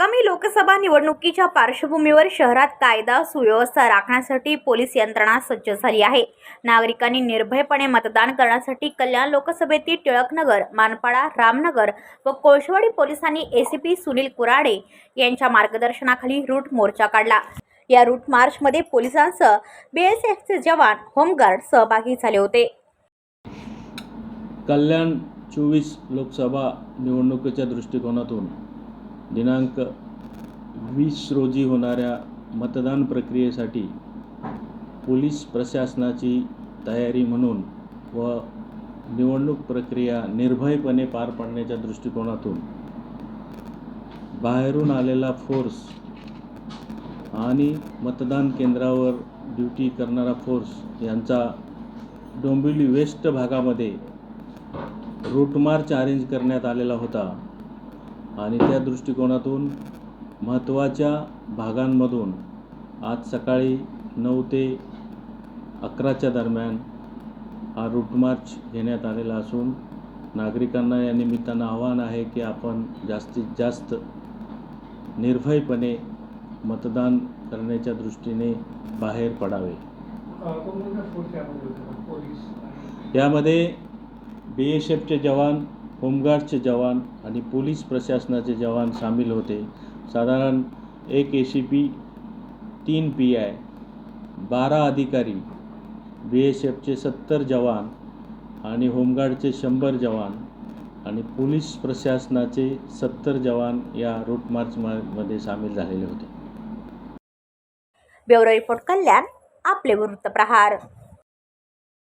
आगामी लोकसभा निवडणुकीच्या पार्श्वभूमीवर शहरात कायदा सुव्यवस्था राखण्यासाठी पोलीस यंत्रणा सज्ज झाली आहे. नागरिकांनी निर्भयपणे मतदान करण्यासाठी कल्याण लोकसभेतील टिळकनगर मानपाडा रामनगर व कोळशवाडी पोलिसांनी एसीपी सुनील कुराडे यांच्या मार्गदर्शनाखाली रूट मोर्चा काढला. या रूट मार्चमध्ये पोलिसांसह बीएसएफचे जवान होमगार्ड सहभागी झाले होते. कल्याण चोवीस लोकसभा निवडणुकीच्या दृष्टिकोनातून दिनांक वीस रोजी होणाऱ्या मतदान प्रक्रियेसाठी पोलीस प्रशासनाची तयारी म्हणून व निवडणूक प्रक्रिया निर्भयपणे पार पाडण्याच्या दृष्टिकोनातून बाहेरून आलेला फोर्स आणि मतदान केंद्रावर ड्युटी करणारा फोर्स यांचा डोंबिवली वेस्ट भागामध्ये रूटमार्च अरेंज करण्यात आलेला होता. आणि त्या दृष्टिकोनातून महत्त्वाच्या भागांमधून आज सकाळी नऊ ते अकराच्या दरम्यान हा रूट मार्च घेण्यात आलेला असून नागरिकांना या निमित्तानं आव्हान आहे की आपण जास्तीत जास्त निर्भयपणे मतदान करण्याच्या दृष्टीने बाहेर पडावे. यामध्ये बी एस एफचे जवान होमगार्डचे जवान आणि पोलीस प्रशासनाचे जवान सामील होते. साधारण एक ए सी पी तीन पी आय बारा अधिकारी बी एस एफचे सत्तर जवान आणि होमगार्डचे शंभर जवान आणि पोलीस प्रशासनाचे सत्तर जवान या रूट मार्चमध्ये सामील झालेले होते. ब्युरो रिपोर्ट कल्याण आपले वृत्तप्रहार.